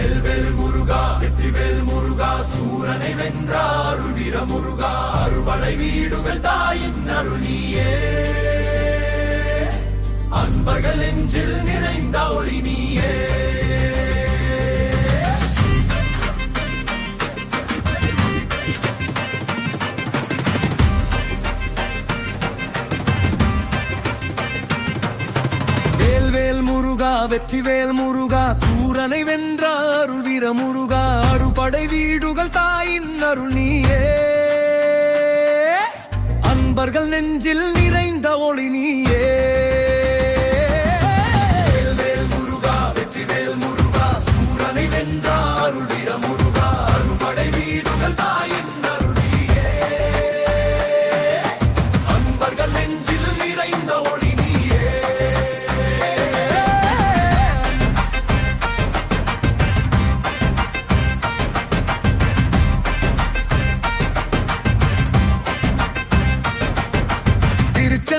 வெல்வெல் முருகா வெற்றிவேல் முருகா சூரனை வென்றார் வீர முருகா அருள்படை வீடுகள் தாயின் அருளியே. வெற்றிவேல் முருகா சூரனை வென்றார் வீர முருகா அறுபடை வீடுகள் தாயின் அருள் நீயே அன்பர்கள் நெஞ்சில் நிறைந்த ஒளி நீயே.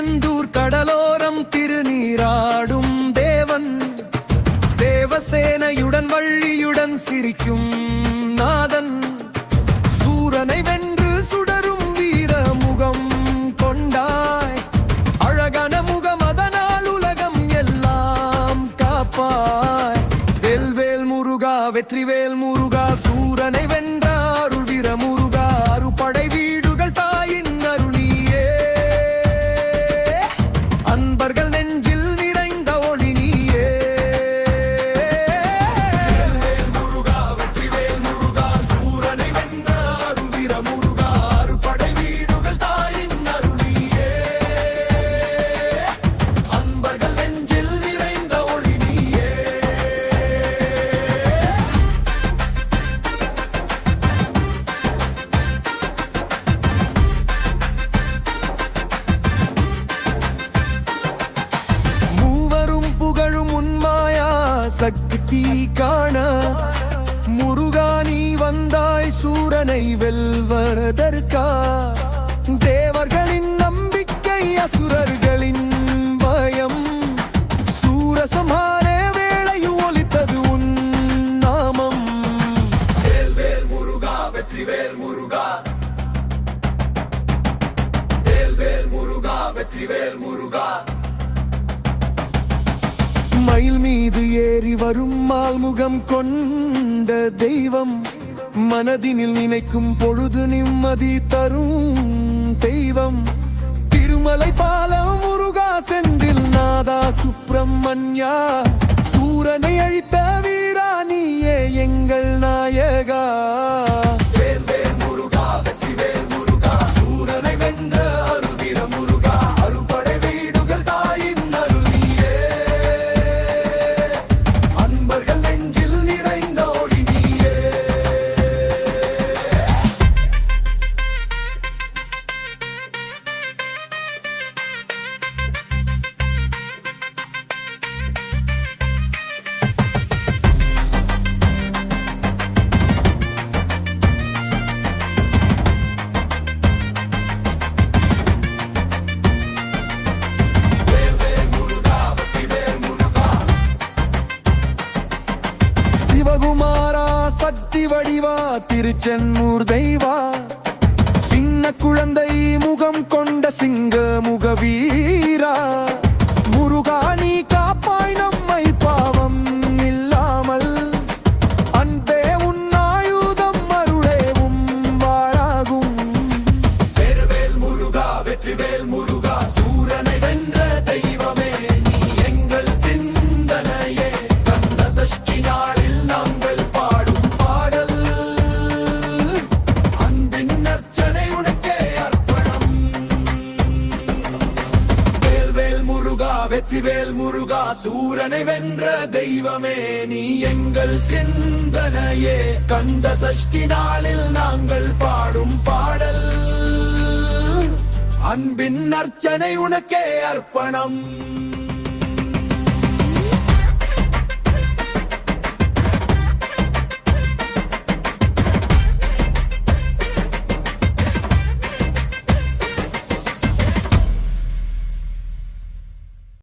திருச்செந்தூர் கடலோரம் திருநீராடும் தேவன். தேவசேனையுடன் வள்ளியுடன் சிரிக்கும் நாதன். சூரனை வென்று சுடரும் வீர முகம் கொண்டாய். அழகான முகம் அதனால் உலகம் எல்லாம் காப்பாய். வெல்வேல் முருகா வெற்றிவேல் முருகா சக்தி காண முருகா நீ வந்தாய் சூரனை வெல்வதற்கா. தேவர்களின் நம்பிக்கை அசுரர்களின் பயம். சூரசம்ஹார வேளை ஒலித்தது உன் நாமம். வேல்வேல் முருகா முருகா. வேல்வேல் முருகா முருகா. மயில் மீது ஏறி வரும் மால்முகம் கொண்ட தெய்வம். மனதினில் நினைக்கும் பொழுது நிம்மதி தரும் தெய்வம். திருமலை பாலம் முருகா செந்தில் நாதா சுப்பிரமணியா வடிவா திருச்சென்னூர் தெய்வா. சின்ன குழந்தை முகம் கொண்ட சிங்க முகவீரா. முருகா நீ காப்பாய் நம்மை பாவம் இல்லாமல். அன்பே உன் ஆயுதம் அருளேவும் வாழாகும் வேல்வேல் முருகா வெற்றிவேல் முருகா சூரனை சூரனை வென்ற தெய்வமே நீ எங்கள் சிந்தனையே. கந்த சஷ்டி நாளில் நாங்கள் பாடும் பாடல். அன்பின் அர்ச்சனை உனக்கே அர்ப்பணம்.